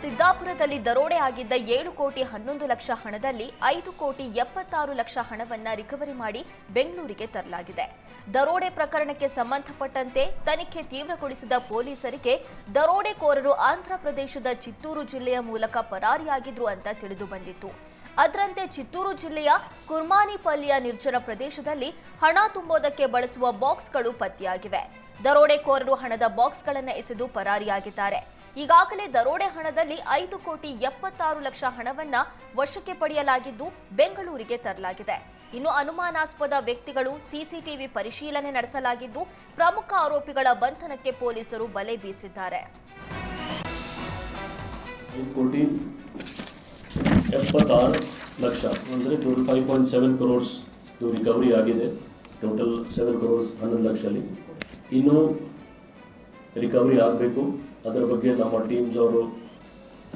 ಸಿದ್ದಾಪುರದಲ್ಲಿ ದರೋಡೆ ಆಗಿದ್ದ ಏಳು ಕೋಟಿ ಹನ್ನೊಂದು ಲಕ್ಷ ಹಣದಲ್ಲಿ ಐದು ಕೋಟಿ ಎಪ್ಪತ್ತಾರು ಲಕ್ಷ ಹಣವನ್ನ ರಿಕವರಿ ಮಾಡಿ ಬೆಂಗಳೂರಿಗೆ ತರಲಾಗಿದೆ. ದರೋಡೆ ಪ್ರಕರಣಕ್ಕೆ ಸಂಬಂಧಪಟ್ಟಂತೆ ತನಿಖೆ ತೀವ್ರಗೊಳಿಸಿದ ಪೊಲೀಸರಿಗೆ ದರೋಡೆಕೋರರು ಆಂಧ್ರಪ್ರದೇಶದ ಚಿತ್ತೂರು ಜಿಲ್ಲೆಯ ಮೂಲಕ ಪರಾರಿಯಾಗಿದ್ರು ಅಂತ ತಿಳಿದು ಬಂದಿತ್ತು. ಅದರಂತೆ ಚಿತ್ತೂರು ಜಿಲ್ಲೆಯ ಕುರ್ಮಾನಿಪಲ್ಲಿಯ ನಿರ್ಜನ ಪ್ರದೇಶದಲ್ಲಿ ಹಣ ತುಂಬೋದಕ್ಕೆ ಬಳಸುವ ಬಾಕ್ಸ್ಗಳು ಪತ್ತೆಯಾಗಿವೆ. ದರೋಡೆಕೋರರು ಹಣದ ಬಾಕ್ಸ್ಗಳನ್ನು ಎಸೆದು ಪರಾರಿಯಾಗಿದ್ದಾರೆ. ಈಗಾಗಲೇ ದರೋಡೆ ಹಣದಲ್ಲಿ ಐದು ಕೋಟಿ ಎಪ್ಪತ್ತಾರು ಲಕ್ಷ ಹಣವನ್ನ ವಶಕ್ಕೆ ಪಡೆಯಲಾಗಿದ್ದು ಬೆಂಗಳೂರಿಗೆ ತರಲಾಗಿದೆ. ಇನ್ನು ಅನುಮಾನಾಸ್ಪದ ವ್ಯಕ್ತಿಗಳು ಸಿಸಿಟಿವಿ ಪರಿಶೀಲನೆ ನಡೆಸಲಾಗಿದ್ದು ಪ್ರಮುಖ ಆರೋಪಿಗಳ ಬಂಧನಕ್ಕೆ ಪೊಲೀಸರು ಬಲೆ ಬೀಸಿದ್ದಾರೆ. ಲಕ್ಷ, ಅಂದರೆ total five point seven recovery ಆಗಿದೆ. ಟೋಟಲ್ ಸೆವೆನ್ ಕ್ರೋರ್ಸ್ ಹನ್ನೊಂದು ಲಕ್ಷಲ್ಲಿ. ಇನ್ನೂ ರಿಕವರಿ ಆಗಬೇಕು. ಅದರ ಬಗ್ಗೆ ನಮ್ಮ ಟೀಮ್ಸ್ ಅವರು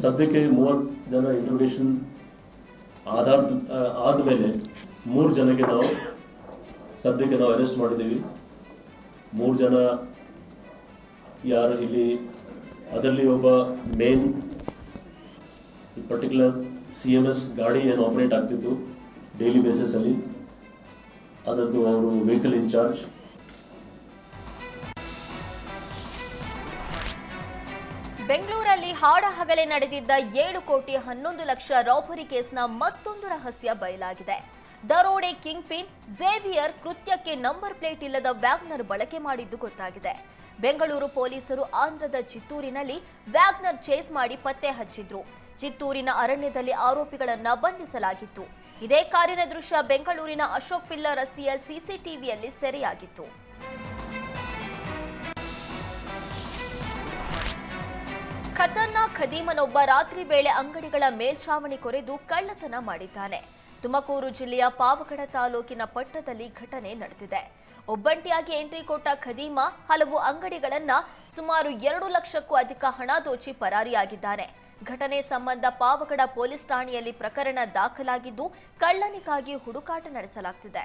ಸದ್ಯಕ್ಕೆ ಮೂವತ್ತು ಜನ ಇಂಟ್ರೋಗೇಷನ್ ಆಧಾರ, ಆದಮೇಲೆ ಮೂರು ಜನಕ್ಕೆ ನಾವು ಸದ್ಯಕ್ಕೆ ನಾವು ಅರೆಸ್ಟ್ ಮಾಡಿದ್ದೀವಿ. ಮೂರು ಜನ ಯಾರು ಇಲ್ಲಿ, ಅದರಲ್ಲಿ ಒಬ್ಬ main particular C M S ಗಾಡಿ ಏನು ಆಪರೇಟ್ ಆಗ್ತಿತ್ತು ಡೈಲಿ ಬೇಸಿಸಲ್ಲಿ ಅದರದ್ದು ಅವರು ವೆಹಿಕಲ್ ಇನ್ಚಾರ್ಜ್ ಬೆಂಗಳೂರಲ್ಲಿ ಹಾಡ ಹಗಲೇ ನಡೆದಿದ್ದ ಏಳು ಕೋಟಿ ಹನ್ನೊಂದು ಲಕ್ಷ ರಾಬರಿ ಕೇಸ್ನ ಮತ್ತೊಂದು ರಹಸ್ಯ ಬಯಲಾಗಿದೆ. ದರೋಡೆ ಕಿಂಗ್ ಪಿನ್ ಝೇವಿಯರ್ ಕೃತ್ಯಕ್ಕೆ ನಂಬರ್ ಪ್ಲೇಟ್ ಇಲ್ಲದ ವ್ಯಾಗ್ನರ್ ಬಳಕೆ ಮಾಡಿದ್ದು ಗೊತ್ತಾಗಿದೆ. ಬೆಂಗಳೂರು ಪೊಲೀಸರು ಆಂಧ್ರದ ಚಿತ್ತೂರಿನಲ್ಲಿ ವ್ಯಾಗ್ನರ್ ಚೇಸ್ ಮಾಡಿ ಪತ್ತೆ ಹಚ್ಚಿದ್ರು. ಚಿತ್ತೂರಿನ ಅರಣ್ಯದಲ್ಲಿ ಆರೋಪಿಗಳನ್ನ ಬಂಧಿಸಲಾಗಿತ್ತು. ಇದೇ ಕಾರಿನ ದೃಶ್ಯ ಬೆಂಗಳೂರಿನ ಅಶೋಕ್ ಪಿಲ್ಲ ರಸ್ತೆಯ ಸಿಸಿಟಿವಿಯಲ್ಲಿ ಸೆರೆಯಾಗಿತ್ತು. ಖತರ್ನಾಕ್ ಖದೀಮನೊಬ್ಬ ರಾತ್ರಿ ವೇಳೆ ಅಂಗಡಿಗಳ ಮೇಲ್ಛಾವಣಿ ಕೊರೆದು ಕಳ್ಳತನ ಮಾಡಿದ್ದಾನೆ. ತುಮಕೂರು ಜಿಲ್ಲೆಯ ಪಾವಗಡ ತಾಲೂಕಿನ ಪಟ್ಟದಲ್ಲಿ ಘಟನೆ ನಡೆದಿದೆ. ಒಬ್ಬಂಟಿಯಾಗಿ ಎಂಟ್ರಿ ಕೊಟ್ಟ ಖದೀಮ ಹಲವು ಅಂಗಡಿಗಳನ್ನ ಸುಮಾರು ಎರಡು ಲಕ್ಷಕ್ಕೂ ಅಧಿಕ ಹಣ ದೋಚಿ ಪರಾರಿಯಾಗಿದ್ದಾನೆ. ಘಟನೆ ಸಂಬಂಧ ಪಾವಗಡ ಪೊಲೀಸ್ ಠಾಣೆಯಲ್ಲಿ ಪ್ರಕರಣ ದಾಖಲಾಗಿದ್ದು ಕಳ್ಳನಿಗಾಗಿ ಹುಡುಕಾಟ ನಡೆಸಲಾಗ್ತಿದೆ.